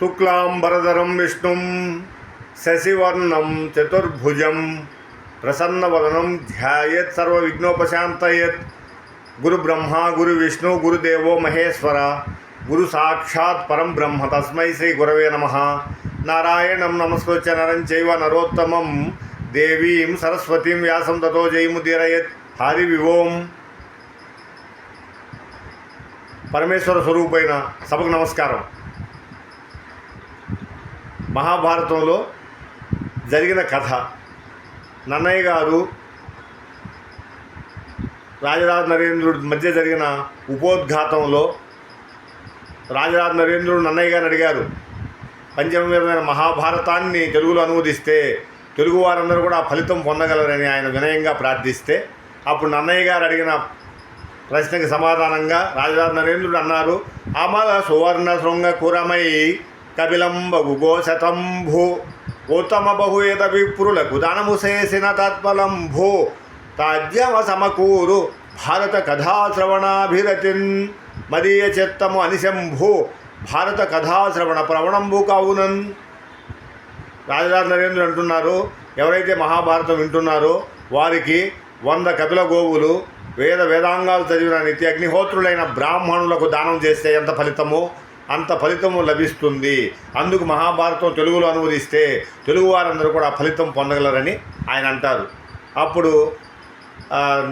శుక్లాంబరధరం విష్ణుం శశివర్ణం చతుర్భుజం ప్రసన్నవదనం ధ్యాయేత్ సర్వవిఘ్నోపశాంతయేత్. గురు బ్రహ్మ గురు విష్ణు గురుదేవో మహేశ్వర గురు సాక్షాత్ పరం బ్రహ్మ తస్మై శ్రీ గురవే నమ. నారాయణం నమస్కృత్య నరం చైవ నరోత్తమం దేవీం సరస్వతీం వ్యాసం తతో జయముదీరయత్ హరి వివోం. పరమేశ్వర స్వరూపైన సభకు నమస్కారం. మహాభారతంలో జరిగిన కథ. నన్నయ్య గారు రాజరాజ నరేంద్రుడి మధ్య జరిగిన ఉపోద్ఘాతంలో రాజరాజ నరేంద్రుడు నన్నయ్య గారిని అడిగారు పంచమమైన మహాభారతాన్ని తెలుగులో అనువదిస్తే తెలుగు వారందరూ కూడా ఫలితం పొందగలరని ఆయన వినయంగా ప్రార్థిస్తే అప్పుడు నన్నయ్య గారు అడిగిన ప్రశ్నకి సమాధానంగా రాజరాజ నరేంద్రుడు అన్నారు ఆమాల సువర్ణ శృంగ కూరమై కపిలంబగు గోశతంభు ఉత్తమ బహుయత విప్రులకు దానము చేసిన తత్ఫలంభు తాజ్యమ సమకూరు భారత కథాశ్రవణాభిరతిన్ మదీయ చిత్తము అనిశంభు భారత కథాశ్రవణ ప్రవణంబు కావునన్ రాజరాజ నరేంద్రుడు అంటున్నారు ఎవరైతే మహాభారతం వింటున్నారో వారికి వంద కపిల గోవులు వేద వేదాంగాలు చదివిన నిత్య అగ్నిహోత్రులైన బ్రాహ్మణులకు దానం చేస్తే ఎంత ఫలితమో అంత ఫలితము లభిస్తుంది. అందుకు మహాభారతం తెలుగులో అనువదిస్తే తెలుగు వారందరూ కూడా ఫలితం పొందగలరని ఆయన అంటారు. అప్పుడు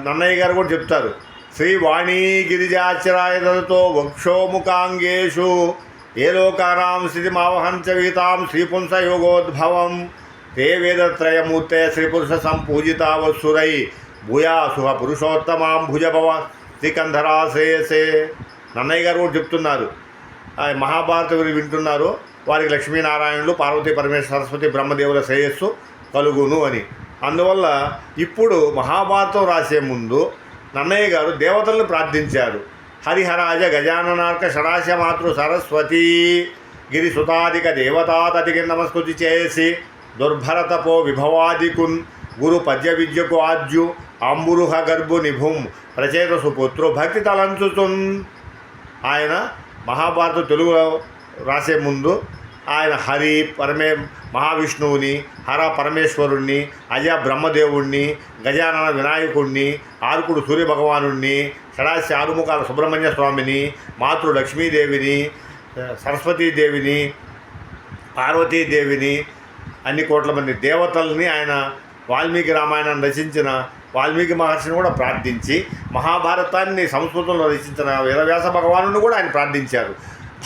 నన్నయ్య గారు కూడా చెప్తారు. శ్రీ వాణీ గిరిజాచరాయతో వక్షోముఖాంగేషు ఏ లోకానాం స్థితిమావహంచ వీతాం శ్రీపుంస యోగోద్భవం తే వేదత్రయమూర్తే శ్రీపురుష భూయా భూయాసుహ పురుషోత్తమాం భుజభవ శ్రీకంధరాశ్రేయసే. నన్నయ్య గారు కూడా చెప్తున్నారు. మహాభారత గురించి వింటున్నారు. వారికి లక్ష్మీనారాయణులు పార్వతీ పరమేశ్వర సరస్వతి బ్రహ్మదేవుల శ్రేయస్సు కలుగును అని. అందువల్ల ఇప్పుడు మహాభారతం రాసే ముందు నన్నయ్య గారు దేవతలను ప్రార్థించారు. హరిహరాజ గజాననార్క షడాశ మాతృ సరస్వతీ గిరి సుతాధిక దేవతాతటికి నమస్కృతి చేసి దుర్భరతపో విభవాదికున్ గురు పద్య విద్యకు ఆద్యు అంబురుహ గర్భు నిభుం ప్రచేతసు పుత్రు భక్తి తలంచుతున్ ఆయన మహాభారతం తెలుగులో రాసే ముందు ఆయన హరి పరమే మహావిష్ణువుని హర పరమేశ్వరుణ్ణి అజ బ్రహ్మదేవుణ్ణి గజానన వినాయకుణ్ణి ఆరుకుడు సూర్యభగవానుణ్ణి షడాశి ఆరుముఖాల సుబ్రహ్మణ్య స్వామిని మాతృ లక్ష్మీదేవిని సరస్వతీదేవిని పార్వతీదేవిని అన్ని కోట్ల మంది దేవతల్ని ఆయన వాల్మీకి రామాయణం రచించిన వాల్మీకి మహర్షిని కూడా ప్రార్థించి మహాభారతాన్ని సంస్కృతంలో రచించిన వీరవ్యాస భగవాను కూడా ఆయన ప్రార్థించారు.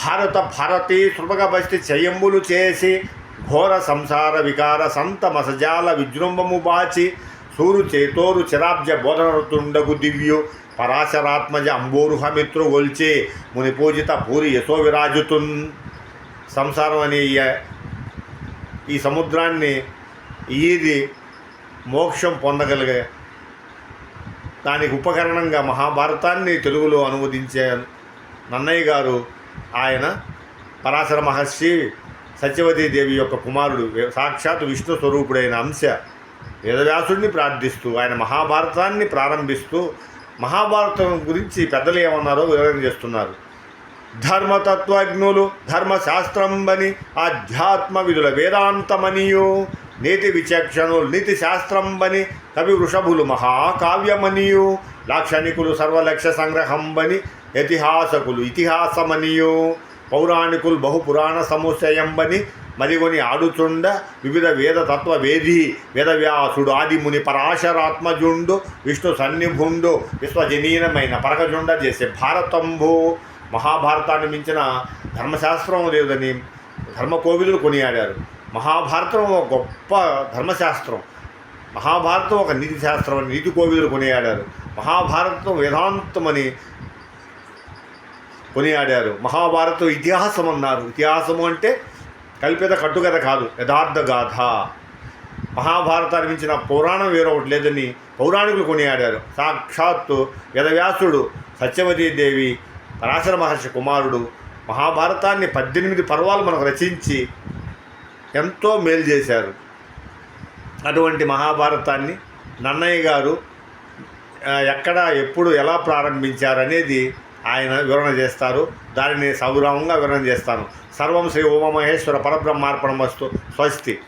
భారత భారతి శృపగ బస్తి చయంబులు చేసి ఘోర సంసార వికార సంత మసజాల విజృంభము బాచి సూరు చేతోరు చిరాబ్జ బోధనతుండగు దివ్యు పరాశరాత్మజ అంబోరుహమిత్రు గొల్చి ముని పూజిత పూరి యశో విరాజుతున్. సంసారం అనే ఈ సముద్రాన్ని ఈది మోక్షం పొందగలిగే దానికి ఉపకరణంగా మహాభారతాన్ని తెలుగులో అనువదించే నన్నయ్య గారు ఆయన పరాశర మహర్షి సత్యవతీదేవి యొక్క కుమారుడు సాక్షాత్ విష్ణు స్వరూపుడైన అంశ వేదవ్యాసుడిని ప్రార్థిస్తూ ఆయన మహాభారతాన్ని ప్రారంభిస్తూ మహాభారతం గురించి పెద్దలు ఏమన్నారో వివరణ చేస్తున్నారు. ధర్మతత్వజ్ఞులు ధర్మశాస్త్రంబని ఆధ్యాత్మ విధుల వేదాంతమనియు నీతి విచక్షణులు నీతి శాస్త్రంబని కవి వృషభులు మహాకావ్యమనియు లాక్షణికులు సర్వలక్ష్య సంగ్రహంబని ఇతిహాసకులు ఇతిహాసమనియు పౌరాణికులు బహుపురాణ సముచ్చయంబని మరిగొని ఆడుచుండ వివిధ వేద తత్వ వేది వేదవ్యాసుడు ఆదిముని పరాశరాత్మజుండు విష్ణు సన్నిభుండు విశ్వజనీనమైన పరకజుండ చేసే భారతంభు. మహాభారతాన్ని మించిన ధర్మశాస్త్రం లేదని ధర్మకోవిదులు కొనియాడారు. మహాభారతం ఒక గొప్ప ధర్మశాస్త్రం. మహాభారతం ఒక నీతి శాస్త్రం అని నీతి కోవిదులు కొనియాడారు. మహాభారతం వేదాంతమని కొనియాడారు. మహాభారతం ఇతిహాసం అన్నారు. ఇతిహాసము అంటే కల్పిత కట్టుకథ కాదు యథార్థ గాథ. మహాభారతాన్ని మించిన పురాణం వేరొకటి లేదని పౌరాణికులు కొనియాడారు. సాక్షాత్తు వేదవ్యాసుడు సత్యవతీదేవి పరాశర మహర్షి కుమారుడు మహాభారతాన్ని పద్దెనిమిది పర్వాలు మనకు రచించి ఎంతో మేలు చేశారు. అటువంటి మహాభారతాన్ని నన్నయ్య గారు ఎక్కడ ఎప్పుడు ఎలా ప్రారంభించారనేది ఆయన వివరణ చేస్తారు. దానిని సౌరవంగా వివరణ చేస్తాను. సర్వం శ్రీ ఉమామహేశ్వర పరబ్రహ్మార్పణ వస్తు స్వస్తి.